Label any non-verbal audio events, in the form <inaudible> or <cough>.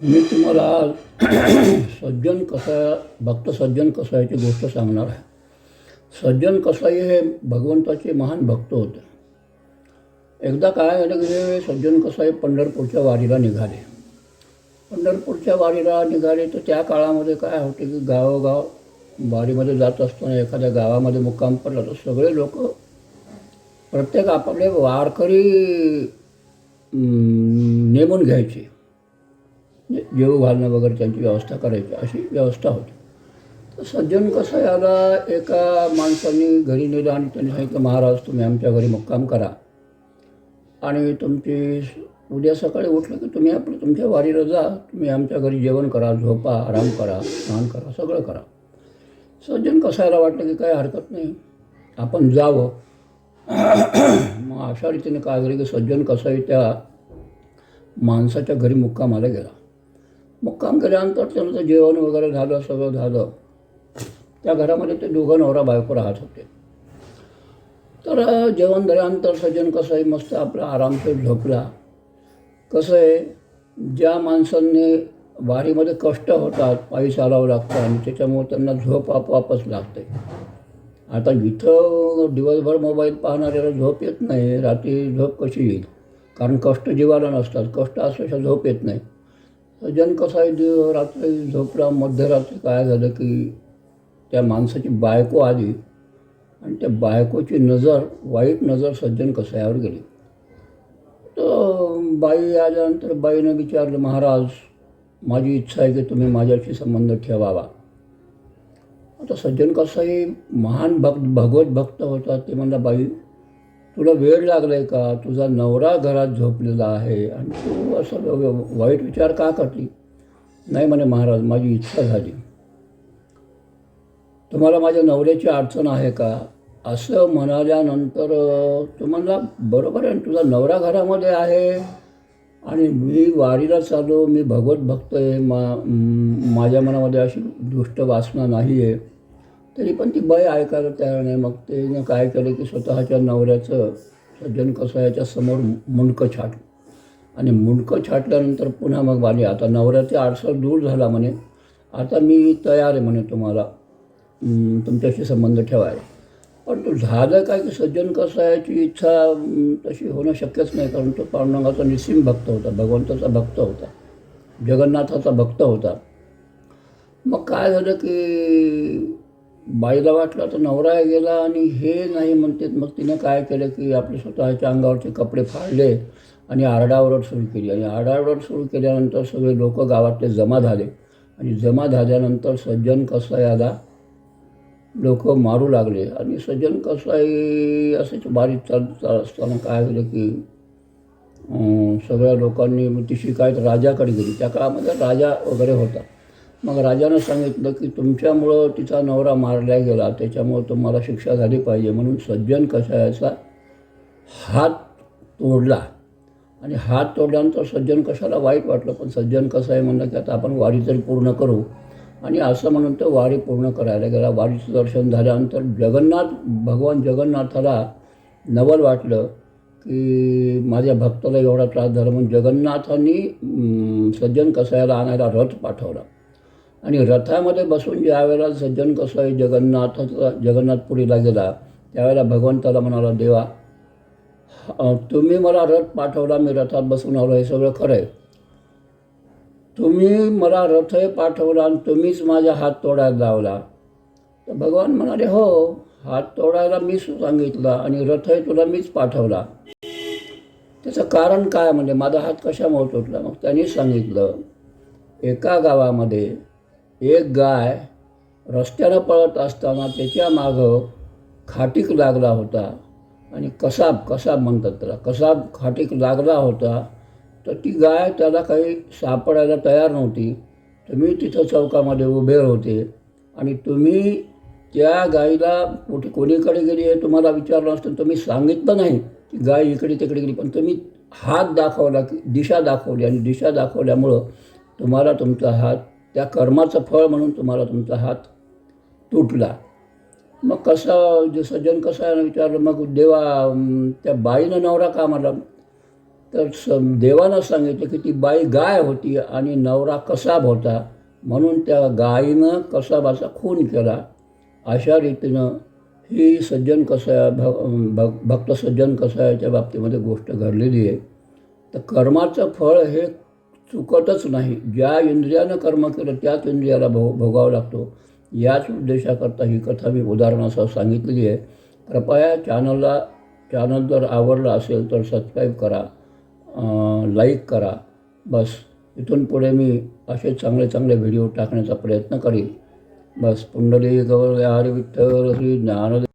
मी तुम्हाला आज <clears throat> सज्जन कसा भक्त सज्जन कसाईची गोष्ट सांगणार आहे. सज्जन कसाई हे भगवंताचे महान भक्त होते. एकदा काय झालं की हे सज्जन कसाई पंढरपूरच्या वारीला निघाले. पंढरपूरच्या वारीला निघाले तर त्या काळामध्ये काय होते की गावोगाव वारीमध्ये जात असताना एखाद्या गावामध्ये मुक्काम पडला तर सगळे लोक प्रत्येक आपले वारकरी नेमून घ्यायचे. जेव घालणं वगैरे त्यांची व्यवस्था करायची अशी व्यवस्था होती. तर सज्जन कसं याला एका माणसाने घरी नेलं आणि त्यांनी सांगितलं महाराज तुम्ही आमच्या घरी मुक्काम करा. आणि तुमची उद्या सकाळी उठलं की तुम्ही आपलं तुमच्या वारीला जा तुम्ही आमच्या घरी जेवण करा झोपा आराम करा स्नान करा सगळं करा. सज्जन कसायला वाटलं की काही हरकत नाही. आपण जावं. <clears throat> मग अशा रीतीने काय झालं की सज्जन कसाई त्या माणसाच्या घरी मुक्कामाला गेला. मुक्काम केल्यानंतर त्यांचं जेवण वगैरे झालं सगळं झालं. त्या घरामध्ये ते दोघं नवरा बायको राहत होते. तर जेवण झाल्यानंतर सज्जन कसं आहे मस्त आपला आरामशीर झोपला. कसं आहे ज्या माणसांनी वारीमध्ये कष्ट होतात पायी चालावं लागतं आणि त्याच्यामुळे त्यांना झोप आपोआपच लागते. आता इथं दिवसभर मोबाईल पाहणाऱ्याला झोप येत नाही रात्री झोप कशी येईल? कारण कष्ट जीवाला नसतात. कष्ट असल्याशिवाय झोप येत नाही. सज्जन कसं आहे दिव रात्री झोपला मध्यरात्री काय झालं की त्या माणसाची बायको आली आणि त्या बायकोची नजर वाईट नजर सज्जन कसायावर गेली. तर बाई आल्यानंतर बाईनं विचारलं महाराज माझी इच्छा आहे की तुम्ही माझ्याशी संबंध ठेवावा. आता सज्जन कसाई महान भक्त भगवत भक्त होता ते म्हणला बाई तुला वेळ लागला आहे का? तुझा नवरा घरात झोपलेला आहे. आणि तू असं वाईट विचार का करली नाही म्हणे महाराज माझी इच्छा झाली. तुम्हाला माझ्या नवऱ्याची अडचण आहे का? असं म्हणाल्यानंतर तुम्हाला तो म्हणला बरोबर आहे तुझा नवरा घरामध्ये आहे. आणि मी वारीला चाललो मी भगवत भक्त आहे. मा माझ्या मनामध्ये अशी दुष्ट वासना नाही आहे तरी पण ती बाई ऐकायला तयार नाही मग ते काय केलं की स्वतःच्या नवऱ्याचं सज्जन कसायाच्या समोर मुंडकं छाट आणि मुंडकं छाटल्यानंतर पुन्हा मग बाली आता नवऱ्याचे आडसर दूर झाला म्हणे. आता मी तयार आहे म्हणे तुम्हाला. तुमच्याशी संबंध ठेवायला. पण तो झालं काय की सज्जन कसायाची इच्छा तशी होणं शक्यच नाही. कारण तो पांडुरंगाचा निस्सिम भक्त होता भगवंताचा भक्त होता. जगन्नाथाचा भक्त होता. मग काय झालं की बाईला वाटलं तर नवरा गेला आणि हे नाही म्हणते मग तिनं काय केलं की आपले स्वतःच्या अंगावरचे कपडे फाडले आणि आरडाओरड सुरू केली. आणि आरडाओरड सुरू केल्यानंतर सगळे लोक गावातले जमा झाले. आणि जमा झाल्यानंतर सज्जन कसायाला लोक मारू लागले. आणि सज्जन कसाई असंच बारीक चाल चाल असताना काय झालं की सगळ्या लोकांनी मग ती शिकायत राजाकडे गेली. त्या काळामध्ये राजा वगैरे होता. मग राजानं सांगितलं की तुमच्यामुळं तिचा नवरा मारला गेला त्याच्यामुळं तुम्हाला शिक्षा झाली पाहिजे. म्हणून सज्जन कसायाचा हात तोडला. आणि हात तोडल्यानंतर सज्जन कशाला वाईट वाटलं? पण सज्जन कसं आहे म्हणलं की आता आपण वारी तरी पूर्ण करू. आणि असं म्हणून तो वारी पूर्ण करायला गेला. वारीचं दर्शन झाल्यानंतर जगन्नाथ भगवान जगन्नाथाला नवल वाटलं की माझ्या भक्ताला एवढा त्रास झाला. म्हणून जगन्नाथांनी सज्जन कसायाला आणायला रथ पाठवला. आणि रथामध्ये बसून ज्या वेळेला सज्जन आहे जगन्नाथाचा जगन्नाथपुरीला गेला त्यावेळेला भगवंताला म्हणाला देवा तुम्ही मला रथ पाठवला मी रथात बसून आलो हे सगळं खरं आहे. तुम्ही मला रथही पाठवला आणि तुम्हीच माझा हात तोडायला लावला. तर भगवान म्हणाले हो हात तोडायला मीच सांगितला आणि रथही तुला मीच पाठवला. त्याचं कारण काय? म्हणजे माझा हात कशामुळे तुटला? मग त्यांनीच सांगितलं एका गावामध्ये एक गाय रस्त्यानं पळत असताना त्याच्या मागं खाटीक लागला होता. आणि कसाब कसाब म्हणतात त्याला. कसाब खाटीक लागला होता. तर ती गाय त्याला काही सापडायला तयार नव्हती. तुम्ही तिथं चौकामध्ये उभे होते. आणि तुम्ही त्या गाईला कुठे कोणीकडे गेली आहे तुम्हाला विचारलं असतं. तुम्ही सांगितलं नाही की गाय इकडे तिकडे गेली. पण तुम्ही हात दाखवला की दिशा दाखवली. आणि दिशा दाखवल्यामुळं तुम्हाला तुमचा हात त्या कर्माचं फळ म्हणून तुम्हाला तुमचा हात तुटला. मग कसं जे सज्जन कसं आहे विचारलं मग देवा त्या बाईनं नवरा का मला तर स देवानं सांगितलं की ती बाई गाय होती आणि नवरा कसाब होता. म्हणून त्या गायीनं कसाबाचा खून केला. अशा रीतीनं ही सज्जन कसा भ भक भक्त सज्जन कसायाच्या बाबतीमध्ये गोष्ट घडलेली आहे. तर कर्माचं फळ हे चुकतच नाही. ज्या इंद्रियानं कर्म केलं त्याच इंद्रियाला भो भोगावा लागतो. याच उद्देशाकरता ही कथा मी उदाहरणासह सांगितलेली आहे. कृपया चॅनलला चॅनल जर आवडलं असेल तर सबस्क्राईब करा लाईक करा. बस इथून पुढे मी असे चांगले चांगले व्हिडिओ टाकण्याचा प्रयत्न करीन. बस पुंडली गौर हरी विठ्ठल श्री ज्ञान